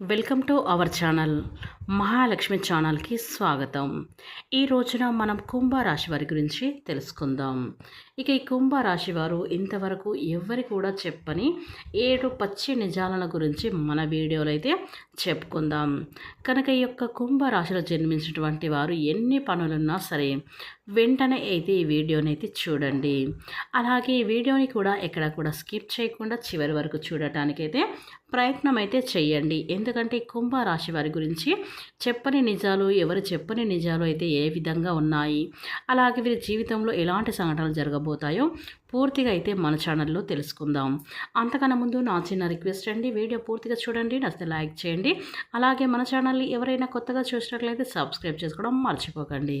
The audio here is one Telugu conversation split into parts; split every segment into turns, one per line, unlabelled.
Welcome to our channel. Mahalakshmi ఛానల్కి స్వాగతం. ఈ రోజున మనం కుంభరాశి వారి గురించి తెలుసుకుందాం. ఇక ఈ కుంభరాశి వారు ఇంతవరకు ఎవరి కూడా చెప్పని ఏడు పచ్చి నిజాలను గురించి మన వీడియోలో అయితే చెప్పుకుందాం. కనుక ఈ యొక్క కుంభరాశిలో జన్మించినటువంటి వారు ఎన్ని పనులున్నా సరే వెంటనే అయితే ఈ వీడియోని అయితే చూడండి. అలాగే ఈ వీడియోని కూడా ఎక్కడ కూడా స్కిప్ చేయకుండా చివరి వరకు చూడటానికైతే ప్రయత్నం అయితే చేయండి. ఎందుకంటే కుంభరాశి వారి గురించి చెప్పని నిజాలు ఎవరు చెప్పని నిజాలు అయితే ఏ విధంగా ఉన్నాయి అలాగే వీరి జీవితంలో ఎలాంటి సంఘటనలు జరగబోతాయో పూర్తిగా అయితే మన ఛానల్లో తెలుసుకుందాం. అంతకన్నా ముందు నా చిన్న రిక్వెస్ట్ అండి వీడియో పూర్తిగా చూడండి నచ్చితే లైక్ చేయండి. అలాగే మన ఛానల్ని ఎవరైనా కొత్తగా చూసినట్లయితే సబ్స్క్రైబ్ చేసుకోవడం మర్చిపోకండి.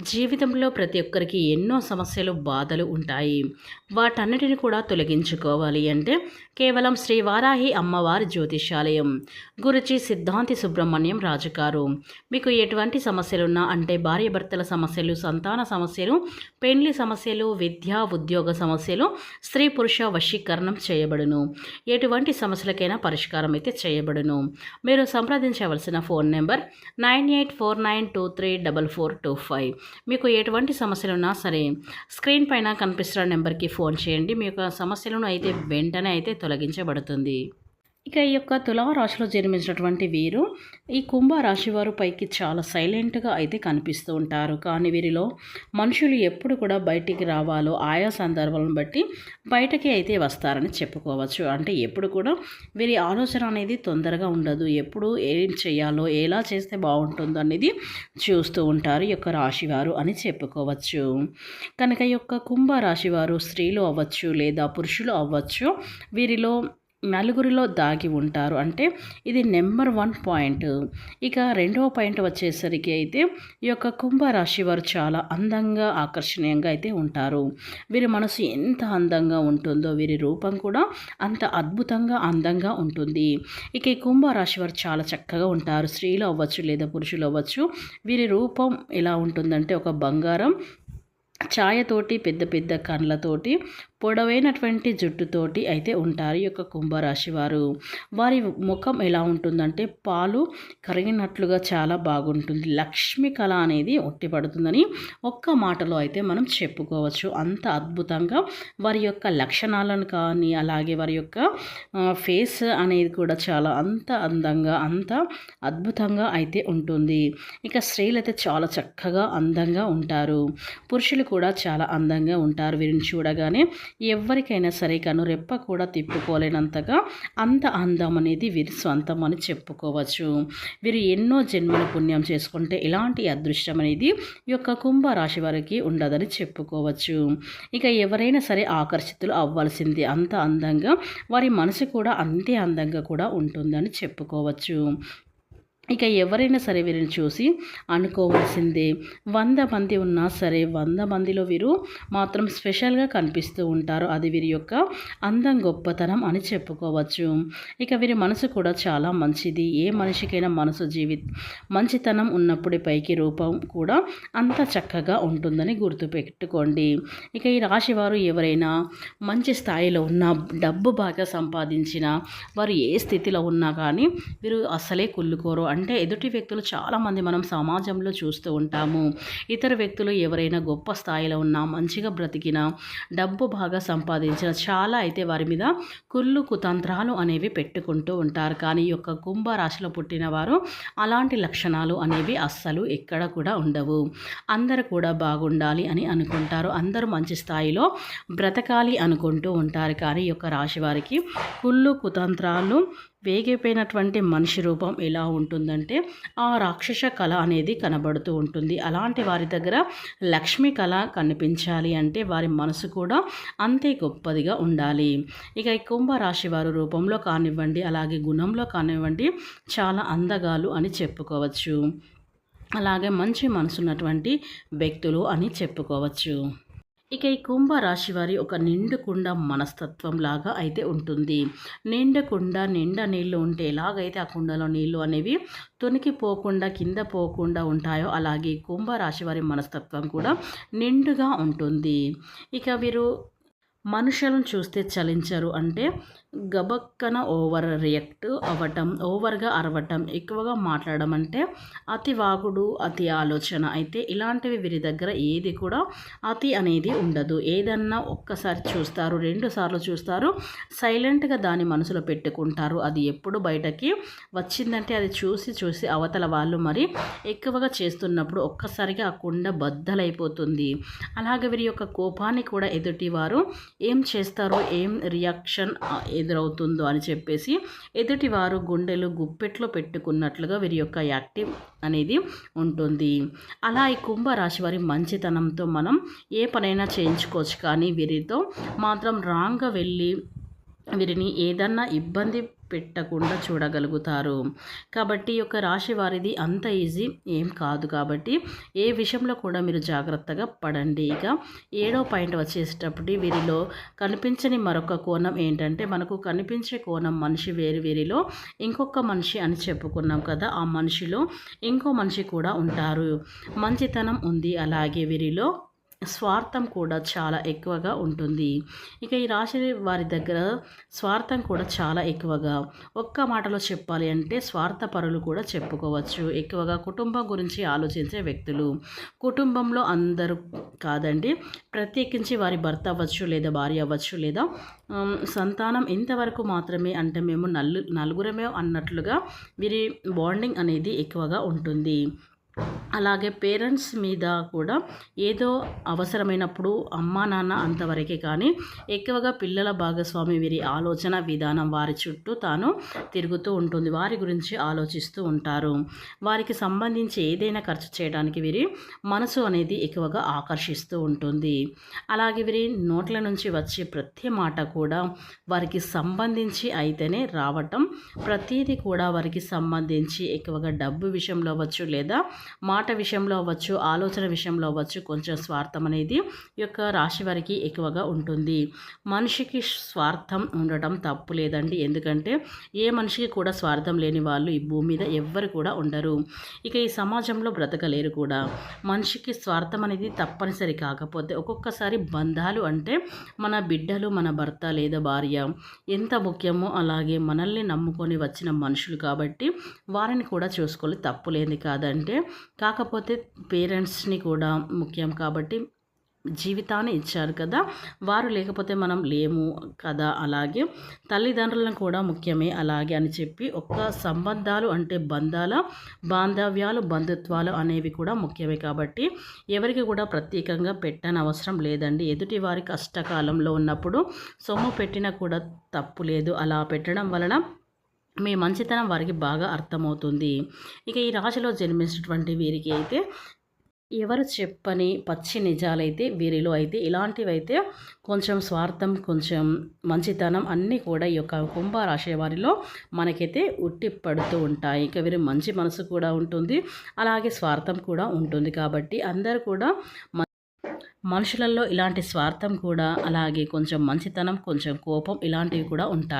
జీవితంలో ప్రతి ఒక్కరికి ఎన్నో సమస్యలు బాధలు ఉంటాయి. వాటన్నిటిని కూడా తొలగించుకోవాలి అంటే కేవలం శ్రీ వారాహి అమ్మవారి జ్యోతిషాలయం గురుజీ సిద్ధాంతి సుబ్రహ్మణ్యం రాజుగారు. మీకు ఎటువంటి సమస్యలున్నా అంటే భార్యాభర్తల సమస్యలు సంతాన సమస్యలు పెండ్లి సమస్యలు విద్యా ఉద్యోగ సమస్యలు స్త్రీ పురుష వశీకరణం చేయబడును. ఎటువంటి సమస్యలకైనా పరిష్కారం అయితే చేయబడును. మీరు సంప్రదించవలసిన phone number nine eight four nine two three double four two five. మీకు ఎటువంటి సమస్యలు ఉన్నా సరే స్క్రీన్ పైన కనిపిస్తున్న నెంబర్కి ఫోన్ చేయండి. మీ యొక్క సమస్యలను అయితే వెంటనే అయితే తొలగించబడుతుంది. ఇక ఈ యొక్క తులారాశిలో జన్మించినటువంటి వీరు ఈ కుంభరాశి వారు పైకి చాలా సైలెంట్గా అయితే కనిపిస్తూ ఉంటారు. కానీ వీరిలో మనుషులు ఎప్పుడు కూడా బయటికి రావాలో ఆయా సందర్భాలను బట్టి బయటకి అయితే వస్తారని చెప్పుకోవచ్చు. అంటే ఎప్పుడు కూడా వీరి ఆలోచన అనేది తొందరగా ఉండదు. ఎప్పుడు ఏం చేయాలో ఎలా చేస్తే బాగుంటుందో అనేది చూస్తూ ఉంటారు ఈ యొక్క రాశివారు అని చెప్పుకోవచ్చు. కనుక ఈ యొక్క కుంభరాశి వారు స్త్రీలు అవ్వచ్చు లేదా పురుషులు అవ్వచ్చు వీరిలో నలుగురిలో దాగి ఉంటారు. అంటే ఇది నెంబర్ వన్ పాయింట్. ఇక రెండవ పాయింట్ వచ్చేసరికి అయితే ఈ యొక్క కుంభరాశి వారు చాలా అందంగా ఆకర్షణీయంగా అయితే ఉంటారు. వీరి మనసు ఎంత అందంగా ఉంటుందో వీరి రూపం కూడా అంత అద్భుతంగా అందంగా ఉంటుంది. ఇక ఈ కుంభరాశి వారు చాలా చక్కగా ఉంటారు. స్త్రీలు అవ్వచ్చు లేదా పురుషులు అవ్వచ్చు వీరి రూపం ఎలా ఉంటుందంటే ఒక బంగారం ఛాయతోటి పెద్ద పెద్ద కళ్ళతోటి పొడవైనటువంటి జుట్టుతోటి అయితే ఉంటారు ఈ యొక్క కుంభరాశి వారు. వారి ముఖం ఎలా ఉంటుందంటే పాలు కరిగినట్లుగా చాలా బాగుంటుంది. లక్ష్మి కళ అనేది ఒట్టిపడుతుందని ఒక్క మాటలో అయితే మనం చెప్పుకోవచ్చు. అంత అద్భుతంగా వారి యొక్క లక్షణాలను కానీ అలాగే వారి యొక్క ఫేస్ అనేది కూడా చాలా అంత అందంగా అంత అద్భుతంగా అయితే ఉంటుంది. ఇక స్త్రీలు అయితే చాలా చక్కగా అందంగా ఉంటారు. పురుషులు కూడా చాలా అందంగా ఉంటారు. వీరిని చూడగానే ఎవరికైనా సరే కనురెప్ప కూడా తిప్పుకోలేనంతగా అంత అందం అనేది వీరి సొంతం అని చెప్పుకోవచ్చు. వీరు ఎన్నో జన్మల పుణ్యం చేసుకుంటే ఇలాంటి అదృష్టం అనేది ఈ యొక్క కుంభరాశి వారికి ఉండదని చెప్పుకోవచ్చు. ఇక ఎవరైనా సరే ఆకర్షితులు అవ్వాల్సింది అంత అందంగా వారి మనసు కూడా అంతే అందంగా కూడా ఉంటుందని చెప్పుకోవచ్చు. ఇక ఎవరైనా సరే వీరిని చూసి అనుకోవాల్సిందే. వంద మంది ఉన్నా సరే వంద మందిలో వీరు మాత్రం స్పెషల్గా కనిపిస్తూ ఉంటారు. అది వీరి యొక్క అందం గొప్పతనం అని చెప్పుకోవచ్చు. ఇక వీరి మనసు కూడా చాలా మంచిది. ఏ మనిషికైనా మనసు జీవిత మంచితనం ఉన్నప్పుడు పైకి రూపం కూడా అంత చక్కగా ఉంటుందని గుర్తుపెట్టుకోండి ఇక ఈ రాశి వారు ఎవరైనా మంచి స్థాయిలో ఉన్న డబ్బు బాగా సంపాదించిన వారు ఏ స్థితిలో ఉన్నా కానీ వీరు అసలే కుళ్ళుకోరు. అంటే ఎదుటి వ్యక్తులు చాలామంది మనం సమాజంలో చూస్తూ ఉంటాము. ఇతర వ్యక్తులు ఎవరైనా గొప్ప స్థాయిలో ఉన్నా మంచిగా బ్రతికిన డబ్బు బాగా సంపాదించిన చాలా అయితే వారి మీద కుళ్ళు కుతంత్రాలు అనేవి పెట్టుకుంటూ ఉంటారు. కానీ ఈ యొక్క కుంభరాశిలో పుట్టిన వారు అలాంటి లక్షణాలు అనేవి అస్సలు ఎక్కడ కూడా ఉండవు. అందరు కూడా బాగుండాలి అని అనుకుంటారు. అందరూ మంచి స్థాయిలో బ్రతకాలి అనుకుంటూ ఉంటారు. కానీ ఈ యొక్క రాశి వారికి కుళ్ళు కుతంత్రాలు వేగిపోయినటువంటి మనిషి రూపం ఎలా ఉంటుందంటే ఆ రాక్షస కళ అనేది కనబడుతూ ఉంటుంది. అలాంటి వారి దగ్గర లక్ష్మి కళ కనిపించాలి అంటే వారి మనసు కూడా అంతే గొప్పదిగా ఉండాలి. ఇక ఈ కుంభరాశి వారి రూపంలో కానివ్వండి అలాగే గుణంలో కానివ్వండి చాలా అందగాలు అని చెప్పుకోవచ్చు. అలాగే మంచి మనసున్నటువంటి వ్యక్తులు అని చెప్పుకోవచ్చు. ఇక ఈ కుంభ రాశి వారి ఒక నిండుకుండ మనస్తత్వం లాగా అయితే ఉంటుంది. నిండకుండ నిండా నీళ్ళు ఉంటే ఎలాగైతే ఆ కుండలో నీళ్ళు అనేవి తొనికిపోకుండా కింద పోకుండా ఉంటాయో అలాగే కుంభ రాశి వారి మనస్తత్వం కూడా నిండుగా ఉంటుంది. ఇక వీరు మనుషులను చూస్తే చలించరు. అంటే గబక్కన ఓవర్ రియాక్ట్ అవ్వటం ఓవర్గా అరవటం ఎక్కువగా మాట్లాడడం అంటే అతి వాగుడు అతి ఆలోచన. అయితే ఇలాంటివి వీరి దగ్గర ఏది కూడా అతి అనేది ఉండదు. ఏదన్నా ఒక్కసారి చూస్తారు రెండు సార్లు చూస్తారు సైలెంట్గా దాని మనసులో పెట్టుకుంటారు. అది ఎప్పుడు బయటకి వచ్చిందంటే అది చూసి చూసి అవతల వాళ్ళు మరి ఎక్కువగా చేస్తున్నప్పుడు ఒక్కసారిగా ఆ కుండ బద్దలైపోతుంది. అలాగే వీరి యొక్క కోపాన్ని కూడా ఎదుటివారు ఏం చేస్తారో ఏం రియాక్షన్ ఎదురవుతుందో అని చెప్పేసి ఎదుటివారు గుండెలు గుప్పెట్లో పెట్టుకున్నట్లుగా వీరి యొక్క యాక్టివ్ అనేది ఉంటుంది. అలా ఈ కుంభరాశి వారి మంచితనంతో మనం ఏ పనైనా చేయించుకోవచ్చు కానీ వీరితో మాత్రం రాంగ్గా వెళ్ళి వీరిని ఏదన్నా ఇబ్బంది పెట్టకుండా చూడగలుగుతారు. కాబట్టి యొక్క రాశి వారిది అంత ఈజీ ఏం కాదు కాబట్టి ఏ విషయంలో కూడా మీరు జాగ్రత్తగా పడండి. ఇక ఏడో పాయింట్ వచ్చేటప్పటి వీరిలో కనిపించని మరొక కోణం ఏంటంటే మనకు కనిపించే కోణం మనిషి వేరు వీరిలో ఇంకొక మనిషి అని చెప్పుకున్నాం కదా ఆ మనిషిలో ఇంకో మనిషి కూడా ఉంటారు. మంచితనం ఉంది అలాగే వీరిలో స్వార్థం కూడా చాలా ఎక్కువగా ఉంటుంది. ఇక ఈ రాశి వారి దగ్గర స్వార్థం కూడా చాలా ఎక్కువగా. ఒక్క మాటలో చెప్పాలి అంటే స్వార్థపరులు కూడా చెప్పుకోవచ్చు. ఎక్కువగా కుటుంబం గురించి ఆలోచించే వ్యక్తులు. కుటుంబంలో అందరూ కాదండి ప్రత్యేకించి వారి భర్త అవ్వచ్చు లేదా భార్య అవ్వచ్చు లేదా సంతానం ఇంతవరకు మాత్రమే అంటే మేము నల్లు నలుగురమే అన్నట్లుగా వీరి బాండింగ్ అనేది ఎక్కువగా ఉంటుంది. అలాగే పేరెంట్స్ మీద కూడా ఏదో అవసరమైనప్పుడు అమ్మా నాన్న అంతవరకే కానీ ఎక్కువగా పిల్లల భాగస్వామి వీరి ఆలోచన విధానం వారి చుట్టూ తాను తిరుగుతూ ఉంటుంది. వారి గురించి ఆలోచిస్తూ ఉంటారు. వారికి సంబంధించి ఏదైనా ఖర్చు చేయడానికి వీరి మనసు అనేది ఎక్కువగా ఆకర్షిస్తూ ఉంటుంది. అలాగే వీరి నోట్ల నుంచి వచ్చే ప్రతి మాట కూడా వారికి సంబంధించి అయితేనే రావటం ప్రతిదీ కూడా వారికి సంబంధించి ఎక్కువగా డబ్బు విషయంలో అవ్వచ్చు లేదా మాట విషయంలో అవ్వచ్చు ఆలోచన విషయంలో అవ్వచ్చు కొంచెం స్వార్థం అనేది ఈ యొక్క రాశి వారికి ఎక్కువగా ఉంటుంది. మనిషికి స్వార్థం ఉండటం తప్పు లేదండి. ఎందుకంటే ఏ మనిషికి కూడా స్వార్థం లేని వాళ్ళు ఈ భూమి మీద ఎవ్వరు కూడా ఉండరు. ఇక ఈ సమాజంలో బ్రతకలేరు కూడా. మనిషికి స్వార్థం అనేది తప్పనిసరి కాకపోతే ఒక్కొక్కసారి బంధాలు అంటే మన బిడ్డలు మన భర్త లేదా భార్య ఎంత ముఖ్యమో అలాగే మనల్ని నమ్ముకొని వచ్చిన మనుషులు కాబట్టి వారిని కూడా చూసుకోవాలి. తప్పులేని కాదంటే కాకపోతే పేరెంట్స్ని కూడా ముఖ్యం కాబట్టి జీవితాన్ని ఇచ్చారు కదా. వారు లేకపోతే మనం లేము కదా అలాగే. తల్లిదండ్రులను కూడా ముఖ్యమే అలాగే అని చెప్పి ఒక్క సంబంధాలు అంటే బంధాల బాంధవ్యాలు బంధుత్వాలు అనేవి కూడా ముఖ్యమే కాబట్టి ఎవరికి కూడా ప్రత్యేకంగా పెట్టని అవసరం లేదండి. ఎదుటి వారి కష్టకాలంలో ఉన్నప్పుడు సొమ్ము పెట్టినా కూడా తప్పు లేదు. అలా పెట్టడం వలన మీ మంచితనం వారికి బాగా అర్థమవుతుంది. ఇక ఈ రాశిలో జన్మించినటువంటి వీరికి అయితే ఎవరు చెప్పని పచ్చి నిజాలైతే వీరిలో అయితే ఇలాంటివైతే కొంచెం స్వార్థం కొంచెం మంచితనం అన్నీ కూడా ఈ యొక్క కుంభరాశి వారిలో మనకైతే ఉట్టి పడుతూ ఉంటాయి. ఇక వీరి మంచి మనసు కూడా ఉంటుంది అలాగే స్వార్థం కూడా ఉంటుంది. కాబట్టి అందరూ కూడా మనుషులలో ఇలాంటి స్వార్థం కూడా అలాగే కొంచెం మంచితనం కొంచెం కోపం ఇలాంటివి కూడా ఉంటాయి.